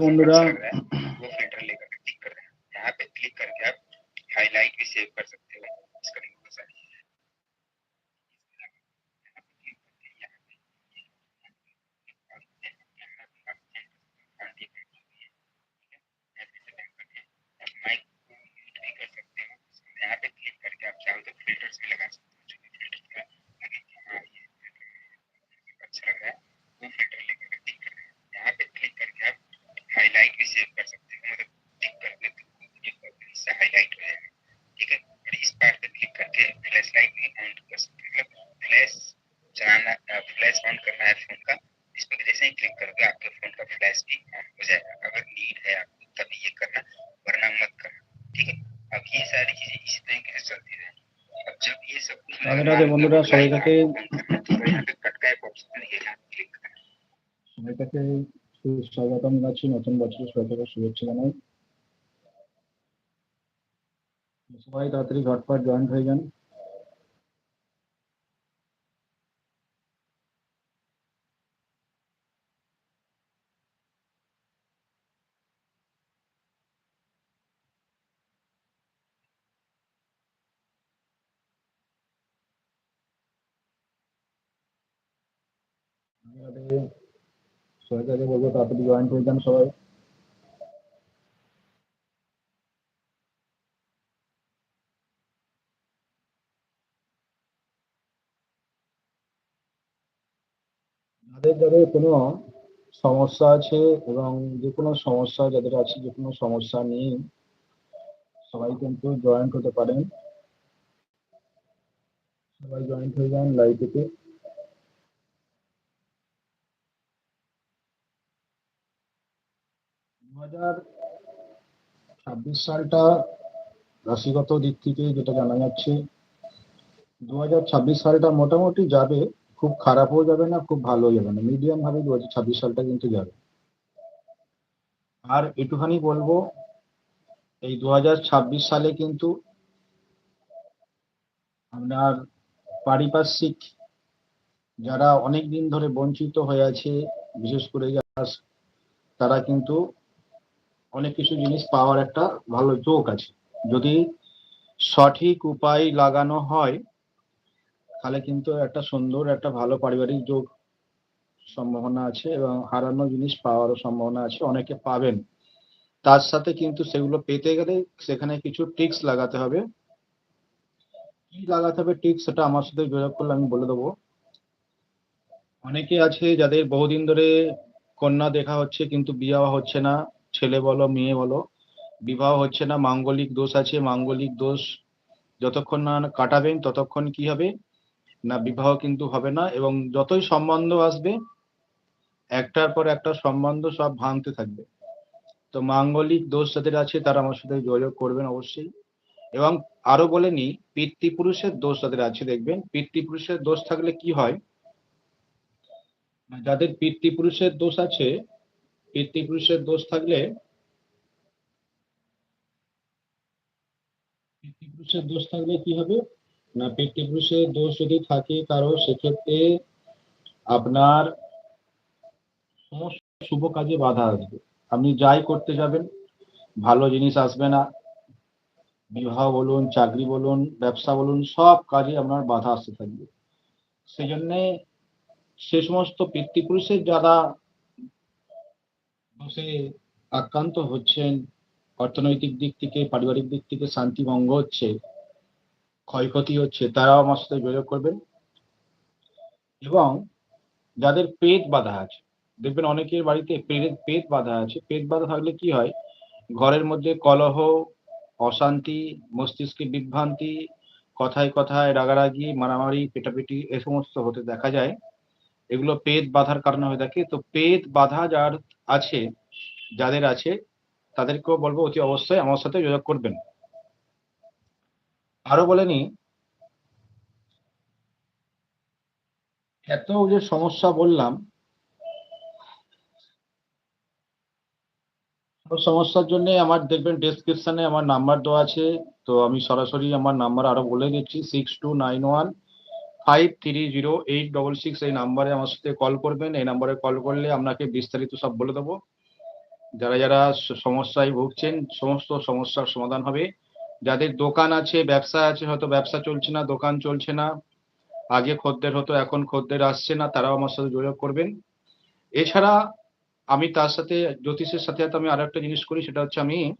বন্ধুরা আছে বন্ধুরা, সবাই কাছে সবাই কাছে স্বাগতম জানাচ্ছি, নতুন বছরের সবাইকে শুভেচ্ছা জানাই। সবাই তাড়াতাড়ি ঘটপাট জয়েন্ট হয়ে যান। তাড়াতাড়ি জয়েন যান সবাই। যাদের যাদের কোনো সমস্যা আছে এবং যে কোনো সমস্যা, যাদের আছে যে কোনো সমস্যা নিয়ে সবাই কিন্তু জয়েন্ট হতে পারেন। সবাই জয়েন্ট হয়ে যান লাইভেতে দু হাজার ছাব্বিশ সালটা রাশিগত দিক থেকে যেটা জানা যাচ্ছে দু হাজার ছাব্বিশ সালটা মোটামুটি যাবে, খুব খারাপও যাবে না, খুব ভালো যাবে না। মিডিয়াম ভাবে দু সালটা কিন্তু যাবে। আর একটুখানি বলব, এই দু হাজার ছাব্বিশ সালে কিন্তু আপনার পারিপার্শ্বিক যারা অনেক দিন ধরে বঞ্চিত হয়ে আছে, বিশেষ করে যারা তারা কিন্তু অনেক কিছু জিনিস পাওয়ার একটা ভালো যোগ আছে। যদি সঠিক উপায় লাগানো হয়, তাহলে কিন্তু একটা সুন্দর, একটা ভালো পারিবারিক যোগ সম্ভাবনা আছে এবং হারানো জিনিস পাওয়ারও সম্ভাবনা আছে, অনেকে পাবেন। তার সাথে কিন্তু সেগুলো পেতে গেলে সেখানে কিছু টিক্স লাগাতে হবে। কি লাগাতে হবে টিক্স সেটা আমার সাথে যোগাযোগ করলে আমি বলে দেবো। অনেকে আছে যাদের বহুদিন ধরে কন্যা দেখা হচ্ছে কিন্তু বিবাহ হচ্ছে না। ছেলে বলো, মেয়ে বলো, বিবাহ হচ্ছে না, মাঙ্গলিক দোষ আছে, মাঙ্গলিক দোষ যতক্ষণ না কাটাবেন ততক্ষণ কি হবে? না, বিবাহ কিন্তু হবে না এবং যতই সম্বন্ধ আসবে, একটার পর একটা সম্বন্ধ সব ভাঙতে থাকবে। তো মাঙ্গলিক দোষ যাদের আছে, তারা আমার সাথে যোগাযোগ করবেন অবশ্যই। এবং আরও বলে নি, পিতৃপুরুষের দোষ যাদের আছে, দেখবেন, পিতৃপুরুষের দোষ থাকলে কি হয়? যাদের পিতৃপুরুষের দোষ আছে পিতৃপুরুষের দোষ থাকলে পিতৃপুরুষের দোষ থাকলে কি হবে? না পিতৃপুরুষের দোষ যদি থাকে কারও, সেক্ষেত্রে আপনার সমস্ত শুভ কাজে বাধা আসবে। আপনি যাই করতে যাবেন, ভালো জিনিস আসবে না। বিবাহ বলুন, চাকরি বলুন, ব্যবসা বলুন, সব কাজে আপনার বাধা আসতে থাকবে। সেই জন্যে সে সমস্ত পিতৃপুরুষের যারা দোষে আক্রান্ত হচ্ছেন, অর্থনৈতিক দিক থেকে, পারিবারিক দিক থেকে শান্তি ভঙ্গ হচ্ছে, ক্ষয়ক্ষতি হচ্ছে, তারাও আমার সাথে যোগাযোগ করবেন। এবং যাদের পেট বাধা আছে, দেখবেন অনেকের বাড়িতে পেট পেট বাধা আছে। পেট বাধা থাকলে কি হয়? ঘরের মধ্যে কলহ, অশান্তি, মস্তিষ্কে বিভ্রান্তি, কথায় কথায় রাগারাগি, মারামারি, পেটাপিটি এ সমস্ত হতে দেখা যায়। এগুলো পেট বাধার কারণে হয়ে থাকে। তো পেট বাধা যার আছে যাদের আছে, তাদেরকেও বলব অতি অবশ্যই আমার সাথে যোগাযোগ করবেন। আরও বলেনি, এত যে সমস্যা বললাম সমস্যার জন্য আমার দেখবেন ডেসক্রিপশনে আমার নাম্বার দেওয়া আছে, তো আমি সরাসরি আমার নাম্বার আরও বলে দিচ্ছি six two nine one five three zero eight double six এই নাম্বারে আমার সাথে কল করবেন, এই নাম্বারে কল করলে আপনাকে বিস্তারিত সব বলে দেবো। যারা যারা সমস্যায় ভুগছেন, সমস্ত সমস্যার সমাধান হবে। যাদের দোকান আছে, ব্যবসা আছে, হয়তো ব্যবসা চলছে না, দোকান চলছে না। আগে খদ্দের হতো, এখন খদ্দের আসছে না, তারাও আমার সাথে যোগাযোগ করবেন। এছাড়া আমি তার সাথে, জ্যোতিষের সাথে সাথে আমি আরও একটা জিনিস করি, সেটা হচ্ছে আমি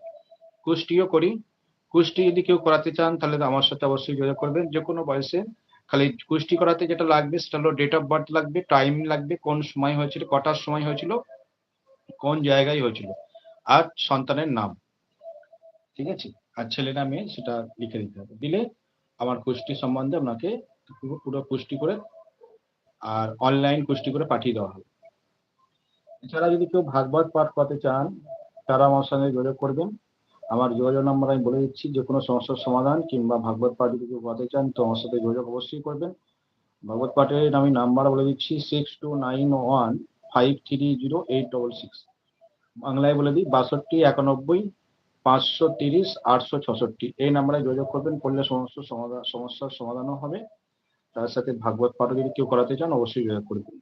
কুষ্টিও করি। কুষ্টি যদি কেউ করাতে চান, তাহলে আমার সাথে অবশ্যই যোগাযোগ করবেন। যে কোনো বয়সে। খালি কুষ্টি করাতে যেটা লাগবে, সেটা হলো ডেট অফ বার্থ লাগবে টাইম লাগবে, কোন সময় হয়েছিল, কটার সময় হয়েছিল কোন জায়গায় হয়েছিল? আর সন্তানের নাম। ঠিক আছে? আর ছেলে না মেয়ে সেটা লিখে দিতে হবে। দিলে আমার কুষ্টি সম্বন্ধে আপনাকে পুরো কুষ্টি করে আর অনলাইন কুষ্টি করে পাঠিয়ে দেওয়া হবে। এছাড়া যদি কেউ ভাগবত পাঠ করতে চান, তারা আমার সঙ্গে যোগাযোগ করবেন। আমার যোগাযোগ নাম্বার আমি বলে দিচ্ছি, যে কোনো সমস্যার সমাধান কিংবা ভাগবত পাঠ যদি কেউ করতে চান, তো আমার সাথে যোগাযোগ অবশ্যই করবেন। ভাগবত পাঠের আমি নাম্বার বলে দিচ্ছি six two nine one five three zero eight double six বাংলায় বলে দিই, বাষট্টি, একানব্বই, পাঁচশো তিরিশ, আটশো ছষট্টি। এই নাম্বারে যোগাযোগ করবেন, করলে সমস্ত সমাধান সমস্যার সমাধানও হবে। তার সাথে ভাগবত পাঠও যদি কেউ করাতে চান, অবশ্যই যোগাযোগ করবেন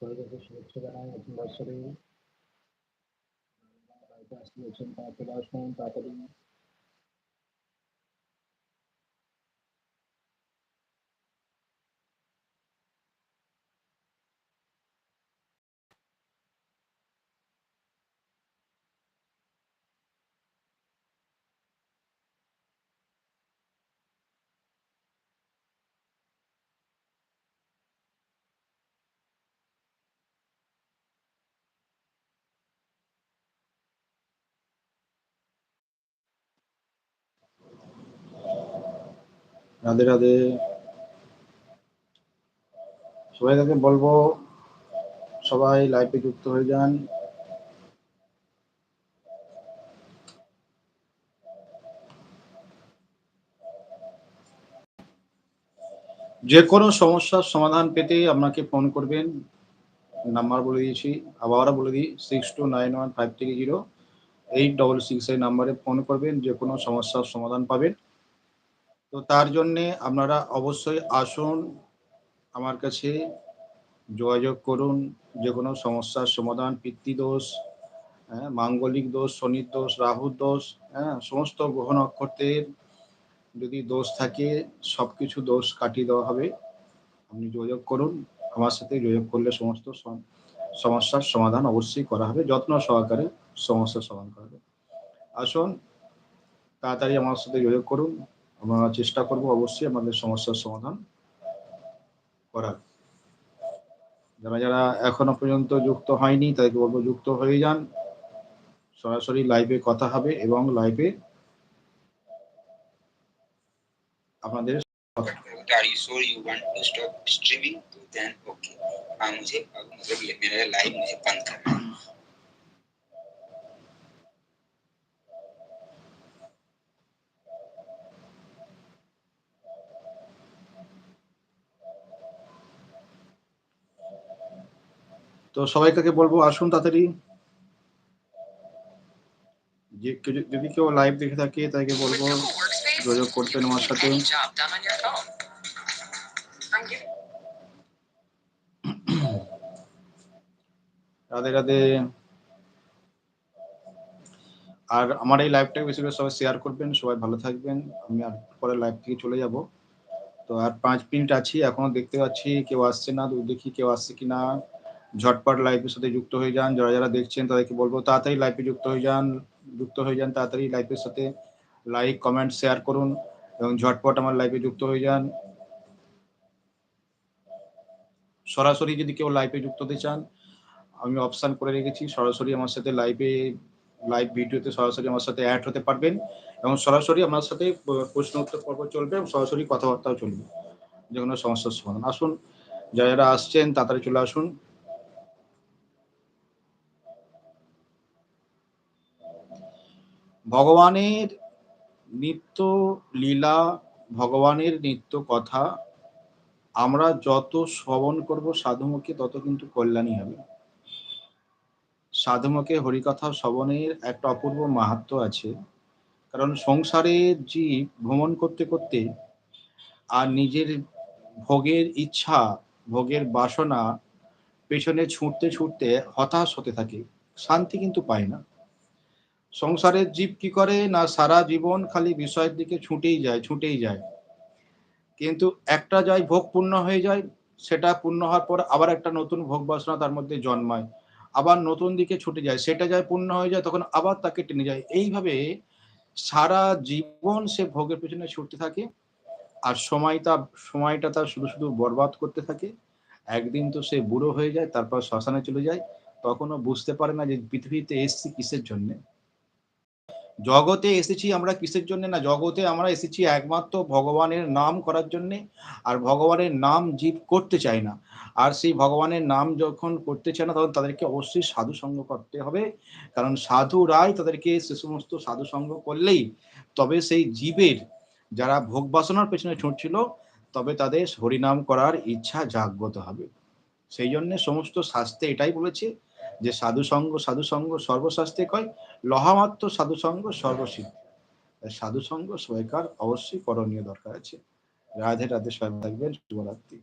পরিবেশের শুভেচ্ছা জানাই নতুন বছরে বাড়িতে আসছেন তাড়াতাড়ি আসুন তাড়াতাড়ি রাধে রাধে। সবাই তাকে বলব, সবাই লাইভে যুক্ত হয়ে যান। যে কোনো সমস্যার সমাধান পেতে আপনাকে ফোন করবেন। নাম্বার বলে দিয়েছি, আবারও বলে দিই six two nine one five three zero eight double six এই নাম্বারে ফোন করবেন। যে কোনো সমস্যার সমাধান পাবেন। তো তার জন্যে আপনারা অবশ্যই আসুন, আমার কাছে যোগাযোগ করুন, যে কোনো সমস্যার সমাধান পিতৃদোষ হ্যাঁ মাঙ্গলিক দোষ, শনির দোষ, রাহুর দোষ হ্যাঁ সমস্ত গ্রহ নক্ষত্রের যদি দোষ থাকে সব কিছু দোষ কাটিয়ে দেওয়া হবে। আপনি যোগাযোগ করুন, আমার সাথে যোগাযোগ করলে সমস্ত সমস্যার সমাধান অবশ্যই করা হবে, যত্ন সহকারে সমস্যার সমাধান করা হবে। আসুন, তাড়াতাড়ি আমার সাথে যোগাযোগ করুন। আমরা চেষ্টা করব অবশ্যই আমাদের সমস্যার সমাধান করার যারা যারা এখনো পর্যন্ত যুক্ত হয়নি তাদেরকে বলবো যুক্ত হয়ে যান সরাসরি লাইভে কথা হবে এবং লাইভে আপনাদের Are you sure you want to stop streaming? तो then okay. हाँ मुझे अब मतलब ये मेरा लाइव मुझे बंद करना है তো সবাইকে বলব, আসুন তাড়াতাড়ি। যে যদি কেউ লাইভ দেখে থাকে, তাকে বলব, যোগাযোগ can আমার সাথে। রাধে রাধে। আর আমার এই লাইভটাকে বেশি করে সবাই শেয়ার করবেন, সবাই ভালো থাকবেন। আমি আর পরে লাইভ থেকে চলে যাব। তো আর পাঁচ মিনিট আছি, এখনও দেখতে পাচ্ছি, কেউ আসছে না দেখি কেউ আসছে কিনা। ঝটপট লাইফের সাথে যুক্ত হয়ে যান। যারা যারা দেখছেন, তাদেরকে বলব, তাড়াতাড়ি লাইফে যুক্ত হয়ে যান, যুক্ত হয়ে যান, তাড়াতাড়ি লাইফের সাথে লাইক কমেন্ট শেয়ার করুন এবং ঝটপট আমার লাইফে যুক্ত হয়ে যান। সরাসরি যদি কেউ লাইভে যুক্ত হতে চান, আমি অপশান করে রেখেছি, সরাসরি আমার সাথে লাইভে লাইভ ভিডিওতে সরাসরি আমার সাথে অ্যাড হতে পারবেন এবং সরাসরি আমার সাথে প্রশ্ন উত্তর পর্ব চলবে এবং সরাসরি কথাবার্তাও চলবে। যে কোনো সমস্যার সমাধান। আসুন, যারা যারা আসছেন, তাড়াতাড়ি চলে আসুন। ভগবানের নিত্য লীলা, ভগবানের নিত্য কথা, আমরা যত শ্রবণ করব সাধুমুখে, তত কিন্তু কল্যাণী হবে। সাধুমুখে হরিকথা শ্রবণের একটা অপূর্ব মাহাত্ম আছে। কারণ সংসারে জীব ভ্রমণ করতে করতে আর নিজের ভোগের ইচ্ছা, ভোগের বাসনা পেছনে ছুটতে ছুটতে হতাশ হতে থাকে, শান্তি কিন্তু পায় না। সংসারের জীব কি করে না সারা জীবন খালি বিষয়ের দিকে ছুটেই যায় ছুটেই যায়। কিন্তু একটা যায় ভোগ পূর্ণ হয়ে যায়, সেটা পূর্ণ হওয়ার পর আবার একটা নতুন ভোগ বাসনা তার মধ্যে জন্মায়। আবার নতুন দিকে ছুটে যায়, সেটা যায় পূর্ণ হয়ে যায়, তখন আবার তাকে টেনে যায়। এইভাবে সারা জীবন সে ভোগের পেছনে ছুটতে থাকে আর সময়টা সময়টা তার শুধু শুধু বরবাদ করতে থাকে। একদিন তো সে বুড়ো হয়ে যায়, তারপর শ্মশানে চলে যায়, তখনও বুঝতে পারে না যে পৃথিবীতে এসছি কিসের জন্য। জগতে এসেছি আমরা কিসের জন্য? না, জগতে আমরা এসেছি একমাত্র ভগবানের নাম করার জন্যে, আর ভগবানের নাম জীব করতে চায় না। আর সেই ভগবানের নাম যখন করতে চায় না, তখন তাদেরকে অবশ্যই সাধু সঙ্গ করতে হবে। কারণ সাধুরাই তাদেরকে সে সমস্ত সাধু সঙ্গ করলেই তবে সেই জীবের যারা ভোগ বাসনার পেছনে ছুটছিল, তবে তাদের হরিনাম করার ইচ্ছা জাগ্রত হবে। সেই জন্য সমস্ত শাস্ত্রে এটাই বলেছে যে সাধু সঙ্গ সাধু সঙ্গ সর্বশাস্ত্রে কয়? লহামাত্র সাধু সঙ্গ সর্বসিদ্ধি। তাই সাধু সঙ্গ সবাইকার অবশ্যই করণীয় দরকার আছে। রাধে রাধে সবাই থাকবেন। শুভরাত্রি।